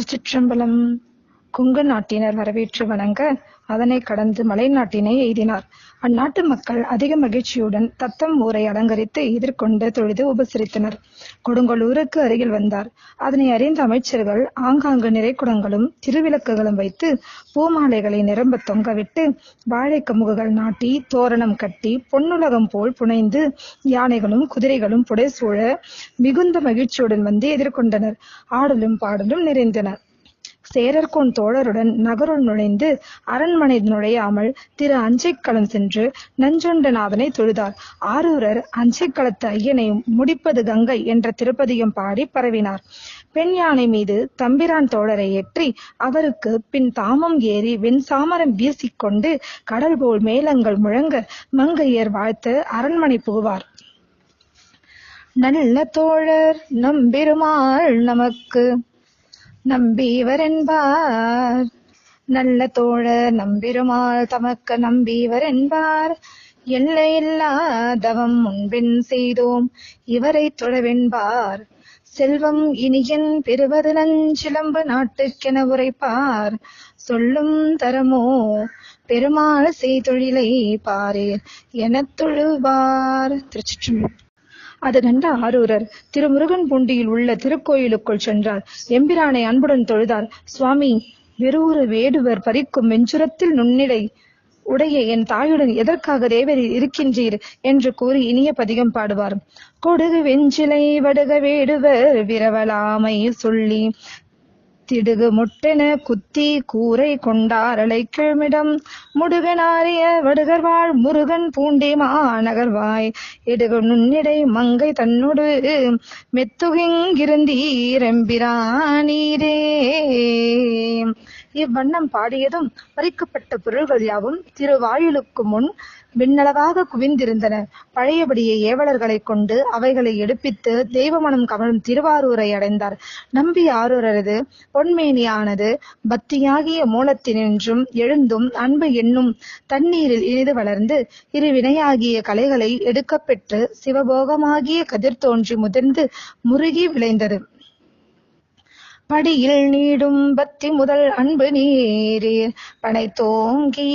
திருச்சிற்றம்பலம் கொங்கு நாட்டினர் வரவேற்று வணங்க அதனை கடந்து மலைநாட்டினை எய்தினார். அந்நாட்டு மக்கள் அதிக மகிழ்ச்சியுடன் தத்தம் ஊரை அலங்கரித்து எதிர்கொண்டு தொழுது உபசரித்தனர். கொடுங்கலூருக்கு அருகில் வந்தார். அதனை அறிந்த அமைச்சர்கள் ஆங்காங்கு நிறைக்குடங்களும் திருவிளக்குகளும் வைத்து பூமாலைகளை நிரம்ப தொங்கவிட்டு வாழை கமுகுகள் நாட்டி தோரணம் கட்டி பொன்னுலகம் போல் புனைந்து யானைகளும் குதிரைகளும் புடைசூழ மிகுந்த மகிழ்ச்சியுடன் வந்து எதிர்கொண்டனர். ஆடலும் பாடலும் நிறைந்தனர். சேரர்கோன் தோழருடன் நகருள் நுழைந்து அரண்மனை நுழையாமல் திரு அஞ்சைக்களம் சென்று நஞ்சொண்டநாதனை தொழுதார். ஆரூரர் அஞ்சைக்களத்து ஐயனை முடிப்பது கங்கை என்ற திருப்பதியும் பாடி பரவினார். பெண் யானை மீது தம்பிரான் தோழரை ஏற்றி அவருக்கு பின் தாமம் ஏறி வெண்சாமரம் வீசிக்கொண்டு கடல் போல் மேளங்கள் முழங்க மங்கையர் வாழ்த்து அரண்மனை புகுவார். நல்ல தோழர் நம்பெருமாள் நமக்கு நம்பிவரென்பார். நல்ல தோழர் நம்பிருமாள் தமக்கு நம்பிவரென்பார். எல்லையில்லாதவம் முன்பின் செய்தோம் இவரை தொழவென்பார். செல்வம் இனியன் பெறுவது நஞ்சிலம்பு நாட்டுக்கென உரைப்பார். சொல்லும் தரமோ பெருமாள் செய்தொழிலை பாரீர் எனத் தொழுவார் திருச்சிற்றம்பலம். அது கண்ட ஆரூரர். திருமுருகன் பூண்டியில் உள்ள திருக்கோயிலுக்குள் சென்றார். எம்பிரானை அன்புடன் தொழுதார். சுவாமி வெறுவுறு வேடுவர் பறிக்கும் வெஞ்சுரத்தில் நுண்ணிடை உடைய என் தாயுடன் எதற்காக தேவர் இருக்கின்றீர்? என்று கூறி இனிய பதிகம் பாடுவார். கொடுகு வெஞ்சிலை வடுக வேடுவர் விரவலாமை சொல்லி திடுகு முட்டென குத்தி கூரை கொண்டாரலை கிழமிடம் முடுகனாரிய வடுகர்வாள் முருகன் பூண்டி மாநகர்வாய் இடுகு நுண்ணிடை மங்கை தன்னொடு மெத்துகிங்கிருந்தீரெம்பிரானீரே இவ்வண்ணம் பாடியதும் பறிக்கப்பட்ட பொருள்கள் யாவும் திருவாயிலுக்கு முன் விண்ணளவாக குவிந்திருந்தன. பழையபடியே ஏவலர்களை கொண்டு அவைகளை எடுப்பித்து தெய்வமனம் கமலும் திருவாரூரை அடைந்தார். நம்பி ஆரூரரது பொன்மேனியானது பக்தியாகிய மூலத்தினின்றும் எழுந்தும் அன்பு என்னும் தண்ணீரில் இனிது வளர்ந்து இரு வினையாகிய கலைகளை எடுக்கப்பெற்று சிவபோகமாகிய கதிர் தோன்றி முதிர்ந்து முருகி விளைந்தது. படியில் நீடும் பக்தி முதல் அன்பு நீரீர் பனை தோங்கி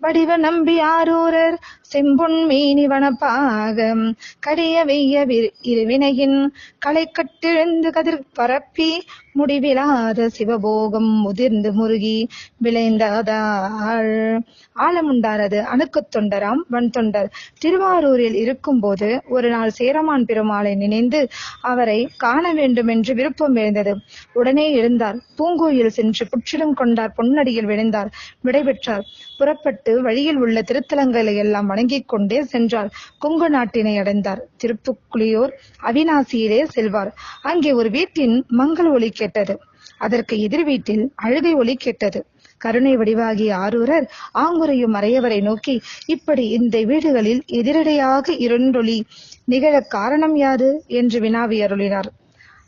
வடிவ நம்பி ஆரூரர் செம்பொன் மீனி வனப்பாகம் கடிய வெய்ய இருவினையின் களை கட்டிழந்து கதிர் பரப்பி முடிவிலாத சிவபோகம் முதிர்ந்து முருகி விளைந்ததாள். ஆலமுண்டாரது அணுக்குத் தொண்டராம் வன் தொண்டர். திருவாரூரில் இருக்கும்போது ஒரு நாள் சேரமான் பெருமாளை நினைந்து அவரை காண வேண்டும் என்று விருப்பம் எழுந்தது. உடனே எழுந்தார். பூங்கோயில் சென்று புற்றிடம் கொண்டார். பொன்னடியில் விழுந்தார் விடைபெற்றார் புறப்பட்டு வழியில் உள்ள திருத்தலங்களை எல்லாம் வணங்கிக் கொண்டே சென்றார். கொங்கு நாட்டினை அடைந்தார். திருப்புக்குளியோர் அவிநாசியிலே செல்வார். அங்கே ஒரு வீட்டின் மங்கள் ஒலிக்க கேட்டது. அதற்கு எதிர் வீட்டில் அழுகை ஒலி கேட்டது. கருணை வடிவாகிய ஆரூரர் ஆங்குரையும் மறையவரை நோக்கி இப்படி இந்த வீடுகளில் எதிரடையாக இரண்டொலி நிகழ காரணம் யாது? என்று வினாவி அருளினார்.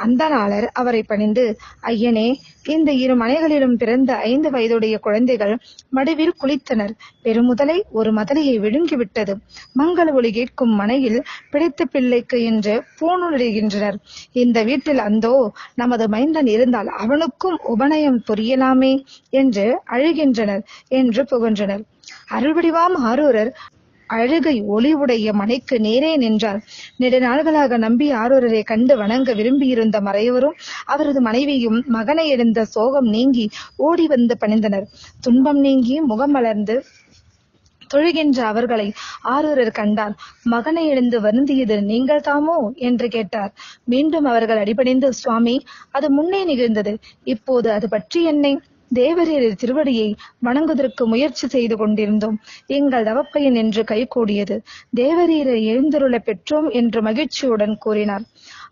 அந்த நாளர் அவரை பணிந்து ஐயனே இந்த இரு மனைகளிலும் பிறந்த ஐந்து வயதுடைய குழந்தைகள் மடுவில் குளித்தனர். பெருமுதலை ஒரு மதலையை விழுங்கிவிட்டது மங்கள ஒளி கேட்கும் மனையில் பிடித்த பிள்ளைக்கு என்று பூணுடுகின்றனர் இந்த வீட்டில் அந்தோ நமது மைந்தன் இருந்தால் அவனுக்கும் உபநயம் புரியலாமே என்று அழுகின்றனர் என்று புகன்றனர். அருள்வடிவாம் ஆரூரர் அழுகை ஒளிவுடைய மனைக்கு நேரே நின்றார் நெடுநாள்களாக நம்பி ஆரூரரை கண்டு வணங்க விரும்பியிருந்த மறையவரும் அவரது மனைவியும் மகனை எழுந்த சோகம் நீங்கி ஓடி வந்து பணிந்தனர். துன்பம் நீங்கி முகம் மலர்ந்து தொழுகின்ற அவர்களை ஆரூரர் கண்டார். மகனை எழுந்து வருந்தியது நீங்கள் தாமோ? என்று கேட்டார். மீண்டும் அவர்கள் அடிபணிந்து சுவாமி அது முன்னே நிகழ்ந்தது. இப்போது அது பற்றி என்னை? தேவரீர் திருவடியை வணங்குவதற்கு முயற்சி செய்து கொண்டிருந்தோம். எங்கள் தவப்பையன் என்று கைகூடியது. தேவரீரை எழுந்தருள பெற்றோம் என்று மகிழ்ச்சியுடன் கூறினார்.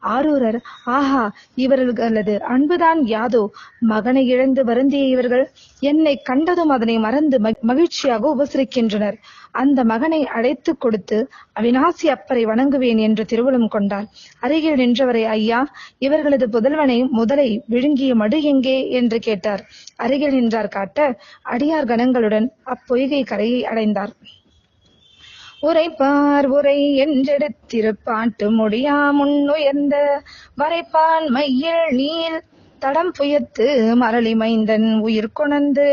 ஆரூரர் ஆஹா இவர்களது அன்புதான் யாதோ மகனை இழந்து வருந்திய இவர்கள் என்னை கண்டதும் அதனை மறந்து மகிழ்ச்சியாக உபசரிக்கின்றனர். அந்த மகனை அழைத்து கொடுத்து அவினாசி அப்பரை வணங்குவேன் என்று திருவுளம் கொண்டார் அருகில் நின்றவரை ஐயா இவர்களது புதல்வனை முதலை விழுங்கிய மடு எங்கே? என்று கேட்டார். அருகில் நின்றார் காட்ட அடியார் கணங்களுடன் அப்பொய்கை கரையை அடைந்தார். உரைப்பார் உரை என்றெடுத்திருப்பாட்டு முடியா முன்னுயர்ந்த வரைப்பான் மையில் நீல் தடம் புயத்து மரளி மைந்தன் உயிர் கொணர்ந்து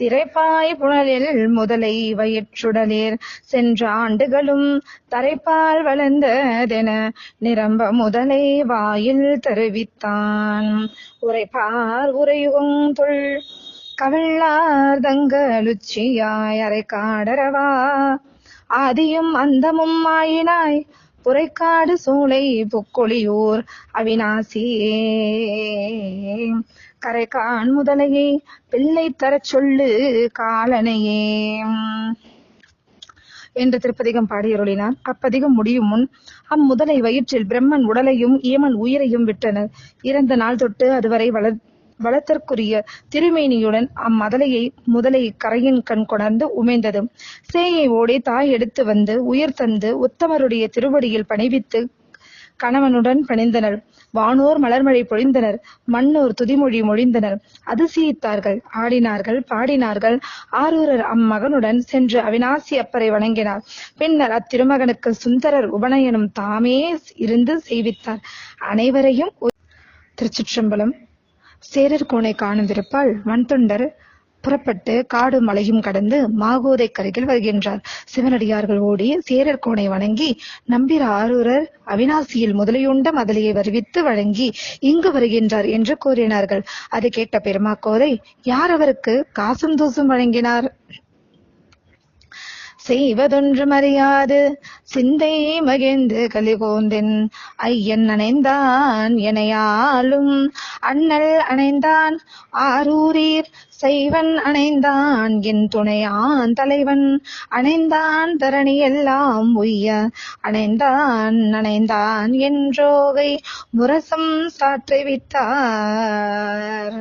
திரைப்பாய் புனலில் முதலை வயிற்றுடலில் சென்ற ஆண்டுகளும் தரைப்பால் வளர்ந்ததென நிரம்ப முதலை வாயில் தெரிவித்தான். உரைப்பார் உரையுகும் தொல் கவிழார் தங்களுச்சியாய் அரை காடரவா ஆதியும் அந்தமும் ஆயினாய். புரைக்காடு சோலை புக்கொழியூர் அவினாசியே கரைகான் முதலையே பிள்ளை தரச் சொல்லு காலனையே. என்று திருப்பதிகம் பாடியருளினார். அப்பதிகம் முடியும் முன் அம்முதலை வயிற்றில் பிரம்மன் உடலையும் ஈமன் உயிரையும் விட்டனர். இறந்த நாள் தொட்டு அதுவரை வளர் வளத்திற்குரிய திருமேனியுடன் அம்மதலையை முதலை கரையின் கண் கொணர்ந்து உமைந்தது. சேயை ஓடி தாய் எடுத்து வந்து உயிர் தந்து உத்தமருடைய திருவடியில் பணிவித்து கணவனுடன் பணிந்தனர். வானோர் மலர்மழை பொழிந்தனர். மண்ணோர் துதிமொழி மொழிந்தனர். அதிசயித்தார்கள். ஆடினார்கள் பாடினார்கள். ஆரூரர் அம்மகனுடன் சென்று அவினாசி அப்பரை வணங்கினார். பின்னர் அத்திருமகனுக்கு சுந்தரர் உபநயனம் தாமே இருந்து செய்வித்தார். அனைவரையும் திருச்சிற்றம்பலம். சேரர் கோணை காணும் விருப்பால் வன்தொண்டர் புறப்பட்டு காடு மலையும் கடந்து மாகோதை கரையில் வருகின்றார். சிவனடியார்கள் ஓடி சேரர் கோணை வணங்கி நம்பிர ஆரூரர் அவினாசியில் முதலியுண்ட மதலையை வருவித்து வழங்கி இங்கு வருகின்றார் என்று கூறினார்கள். அது கேட்ட பெருமாக்கோதை யார் அவருக்கு காசும் தூசும் வழங்கினார்? செய்வதொன்றுமறியாது. சிந்தை மகிழ்ந்து கலிகோந்தின் ஐயன் அணைந்தான் எனையாலும் அண்ணல் அணைந்தான் ஆரூரீர் செய்வன் அணைந்தான் என் துணையான் தலைவன். அணைந்தான் தரணி எல்லாம் உய்ய அணைந்தான் அணைந்தான் என்றோகை முரசம் சாற்றி விட்டார்.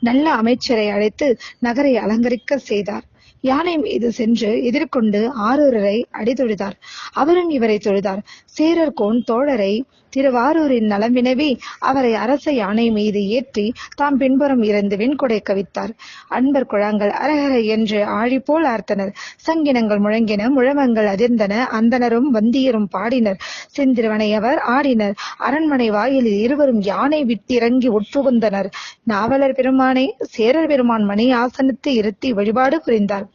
நல்ல அமைச்சரை அழைத்து நகரை அலங்கரிக்க செய்தார். யானை மீது சென்று எதிர்கொண்டு ஆரூரரை அடிதொழுதார். அவரும் இவரை தொழுதார். சேரர்கோன் தோழரை திருவாரூரின் நலம் வினவி அவரை அரச யானை மீது ஏற்றி தாம் பின்புறம் இருந்து வெண்கொடை கவித்தார். அன்பர் குழாங்கள் அரகர என்று ஆழி போல் ஆர்த்தனர். சங்கினங்கள் முழங்கின முழமங்கள் அதிர்ந்தன. அந்தனரும் வந்தியரும் பாடினர். செந்திருவனையவர் ஆடினர். அரண்மனை வாயிலில் இருவரும் யானை விட்டிறங்கி உட்புகுந்தனர். நாவலர் பெருமானை சேரர் பெருமான் மணி ஆசனத்தை இருத்தி வழிபாடு புரிந்தார்.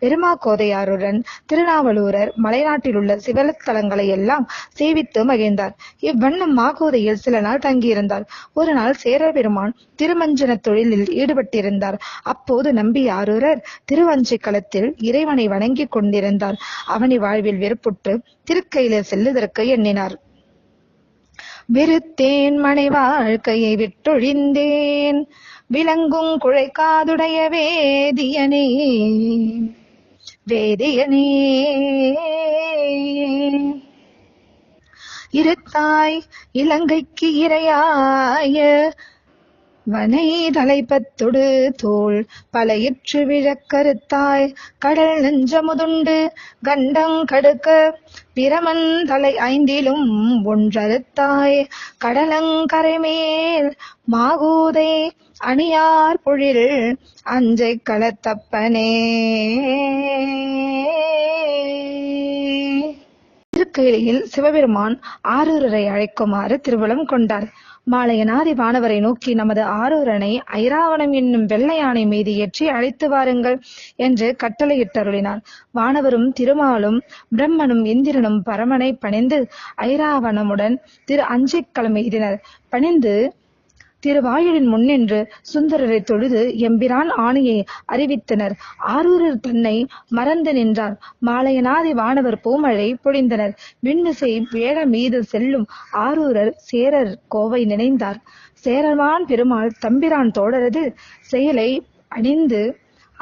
பெருமா கோதையாருடன் திருநாவலூரர் மலைநாட்டில் உள்ள சிவலத்தலங்களை எல்லாம் சேவித்து மகிழ்ந்தார். வண்ணம் மாகோதையில் சில நாள் தங்கியிருந்தார். ஒரு நாள் சேரபெருமான் திருமஞ்சன தொழிலில் ஈடுபட்டிருந்தார். அப்போது நம்பி ஆரூரர் திருவஞ்சை களத்தில் இறைவனை வணங்கிக் கொண்டிருந்தார். அவனை வாழ்வில் வெறுப்புற்று திருக்கையில செல்லுதற்கு எண்ணினார். வெறுத்தேன் மனை வாழ்க்கையை விட்டொழிந்தேன். விளங்கும் குழைக்காதுடைய வேதியனே. வேதியனே. இருத்தாய் இலங்கைக்கு இரையாய வனை தலைப்பத்தொடு தோள் பலையிற்று விழக்கருத்தாய் கடல் நெஞ்சமுதுண்டு கண்டம் கடுக்க பிரமன் தலை ஐந்திலும் ஒன்றறுத்தாய் கடலங்கரை மேல் மாகூதை அணியார் பொழில் அஞ்சை களத்தப்பனே திருக்கையிலையில் சிவபெருமான் ஆரூரரை அழைக்குமாறு திருவலம் கொண்டார். மாலையனாதி வானவரை நோக்கி நமது ஆரூரனை ஐராவணம் என்னும் வெள்ளை யானை மீது ஏற்றி அழைத்து வாருங்கள் என்று கட்டளையிட்டருளினார் வானவரும் திருமாலும் பிரம்மனும் இந்திரனும் பரமனை பணிந்து ஐராவணமுடன் திரு அஞ்சைக்களம் எய்தினர் பணிந்து திருவாயிலின் முன்னின்று சுந்தரரை தொழுது எம்பிரான் ஆணையை அறிவித்தனர். ஆரூரர் தன்னை மறந்து நின்றார். மாலையனாதி வானவர் பூமழை பொழிந்தனர். விண்மிசை வேட மீது செல்லும் ஆரூரர் சேரர் கோவை நினைந்தார். சேரமான் பெருமாள் தம்பிரான் தோழரது செயலை அணிந்து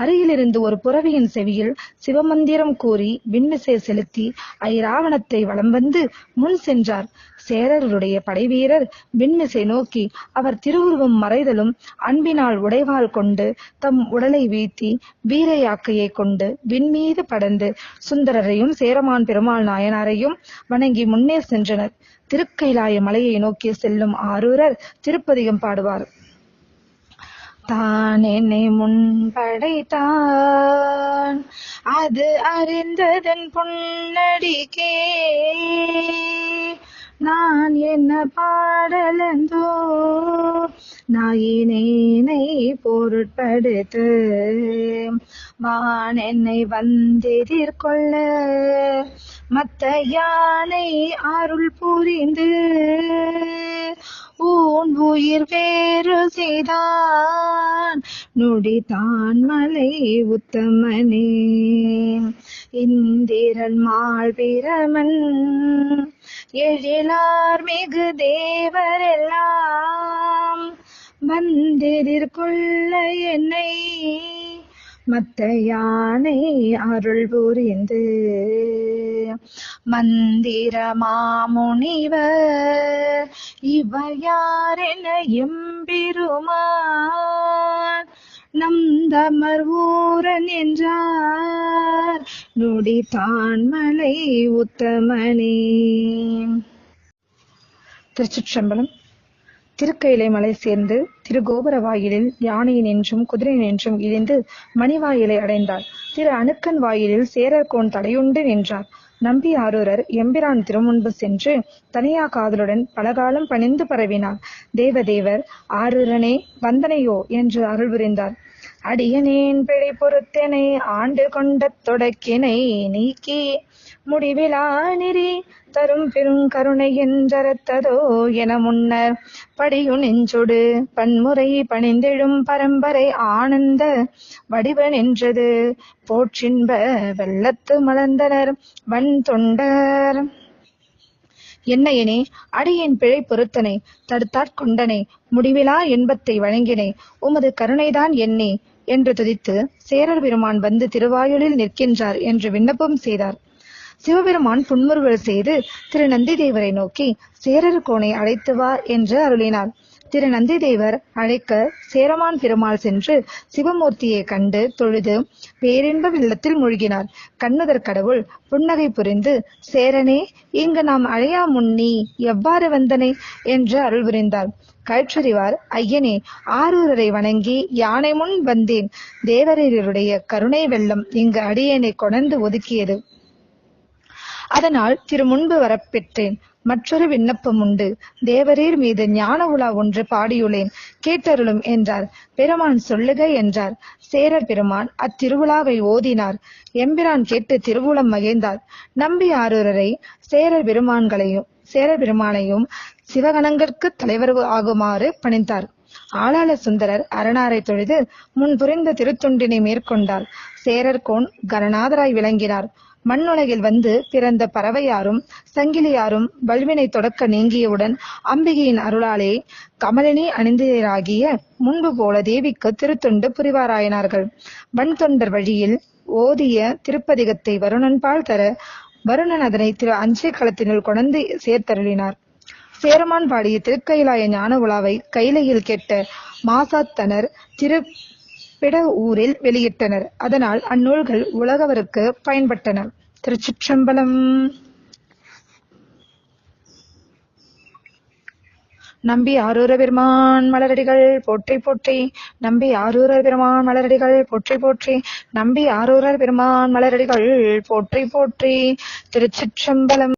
அருகிலிருந்து ஒரு புறவியின் செவியில் சிவமந்திரம் கூறி விண்மிசை செலுத்தி ஐராவணத்தை வலம் வந்து முன் சென்றார். சேரருடைய படைவீரர் விண்மிசை நோக்கி அவர் திருவுருவம் மறைதலும் அன்பினால் உடைவாள் கொண்டு தம் உடலை வீழ்த்தி வீரையாக்கையை கொண்டு விண்மீது படர்ந்து சுந்தரரையும் சேரமான் பெருமாள் நாயனாரையும் வணங்கி முன்னே சென்றனர். திருக்கைலாய மலையை நோக்கி செல்லும் ஆரூரர் திருப்பதிகம் பாடுவார். தான் என்னை முன்படைத்தான். அது அறிந்ததன் பொன்னடிக்கே நான் என்ன பாடலந்தோ? நாயினேனை பொருட்படுத்து. வான் என்னை வந்தெதிர்கொள்ள மத்த யானை அருள் புரிந்து. ஊன் உயிர் வேறு செய்தான். நொடிதான் மலை உத்தமனே. இந்திரன் மாழ்பிரமன் எழிலார் மிகு தேவரெல்லாம் வந்திரிற்குள்ள என்னை மத்த யானை அருள் புரிந்து. மந்திர மாமுனிவர் இவையாரென எம்பெருமான்? நம் தமர் ஊரன் என்றார் நொடி தான்மலை உத்தமனே. திருச்சிற்றம்பலம் திருக்கையிலை மலை சேர்ந்து திருகோபுர வாயிலில் யானையின் என்றும் குதிரையின் என்றும் இழிந்து மணிவாயிலை அடைந்தார். திரு அணுக்கன் வாயிலில் சேரர்கோன் தடையுண்டு நின்றார். நம்பி ஆரூரர் எம்பிரான் திருமுன்பு சென்று தனியா காதலுடன் பலகாலம் பணிந்து பரவினார். தேவதேவர் ஆரூரனே வந்தனையோ என்று அருள் புரிந்தார். அடியனேன் பிழை பொறுத்தனை ஆண்டு கொண்ட தொடக்கினை நீக்கி முடிவிலா நெறி தரும் பெரும் கருணை என்றறத்ததோ என முன்னர் படியு நெஞ்சொடு பன்முறை பணிந்தெழும் பரம்பரை ஆனந்த வடிவ நின்றது போற்றின்ப வெள்ளத்து மலர்ந்தனர் வன் தொண்டர் என்னையனே அடியின் பிழை பொருத்தனை. தடுத்தாட்கொண்டனை முடிவிலா இன்பத்தை வழங்கினை. உமது கருணைதான் என்னே என்று துதித்து சேரர் பெருமான் வந்து திருவாயுளில் நிற்கின்றார் என்று விண்ணப்பம் செய்தார். சிவபெருமான் புன்முறுவல் செய்து திரு நந்திதேவரை நோக்கி சேரர் கோனை அழைத்து வா என்று அருளினார். திரு நந்திதேவர் அழைக்க சேரமான் பெருமாள் சென்று சிவமூர்த்தியை கண்டு தொழுது பேரின்ப வெள்ளத்தில் மூழ்கினார். கண்ணுதர் கடவுள் புன்னகை புரிந்து சேரனே இங்கு நாம் அழையா முன்னி எவ்வாறு வந்தனை என்று அருள் புரிந்தார். கயிற்றுறிவார் ஐயனே ஆரூரரை வணங்கி யானை முன் வந்தேன். தேவரீருடைய கருணை வெள்ளம் இங்கு அடியேனை கொணர்ந்து ஒதுக்கியது. அதனால் திரு முன்பு வரப்பெற்றேன். மற்றொரு விண்ணப்பம் உண்டு தேவரீர் மீது ஞான உலா ஒன்று பாடியுள்ளேன். கேட்டருளும் என்றார். பெருமான் சொல்லுக என்றார். சேரர் பெருமான் அத்திருவிழாவை ஓதினார். எம்பிரான் கேட்டு திருவுளம் மகிழ்ந்தார். நம்பி ஆரூரரை சேரர் பெருமான்களையும் சேரர் பெருமானையும் சிவகணங்கற்கு தலைவர் ஆகுமாறு பணித்தார் ஆளாள சுந்தரர் அரணாரை தொழுது முன் புரிந்த திருத்தொண்டினை மேற்கொண்டார். சேரர்கோன் கணநாதராய் விளங்கினார். மண்ணுலகில் வந்து பிறந்த பறவையாரும் சங்கிலியாரும் வல்வினை தொடக்க நீங்கியவுடன் அம்பிகையின் அருளாலே கமலினி அணிந்தராகிய முன்பு போல தேவிக்கு திருத்தொண்டு புரிவாராயினார்கள். வன் தொண்டர் வழியில் ஓதிய திருப்பதிகத்தை வருணன்பால் தர வருணன் அதனை திரு அஞ்சை களத்தினுள் கொணர்ந்து சேர்த்தருளினார். சேரமான் பாடிய திருக்கயிலாய ஞான உலாவை கைலையில் கேட்ட மாசாத்தனர் திரு பிட ஊரில் வெளியிட்டனர். அதனால் அந்நூல்கள் உலகவருக்கு பயன்பட்டன. திருச்சிற்றம்பலம். நம்பி ஆரூர பெருமான் மலரடிகள் போற்றி போற்றி. நம்பி ஆரூர பெருமான் மலரடிகள் போற்றி போற்றி. நம்பி ஆரூரர் பெருமான் மலரடிகள் போற்றி போற்றி. திருச்சிற்றம்பலம்.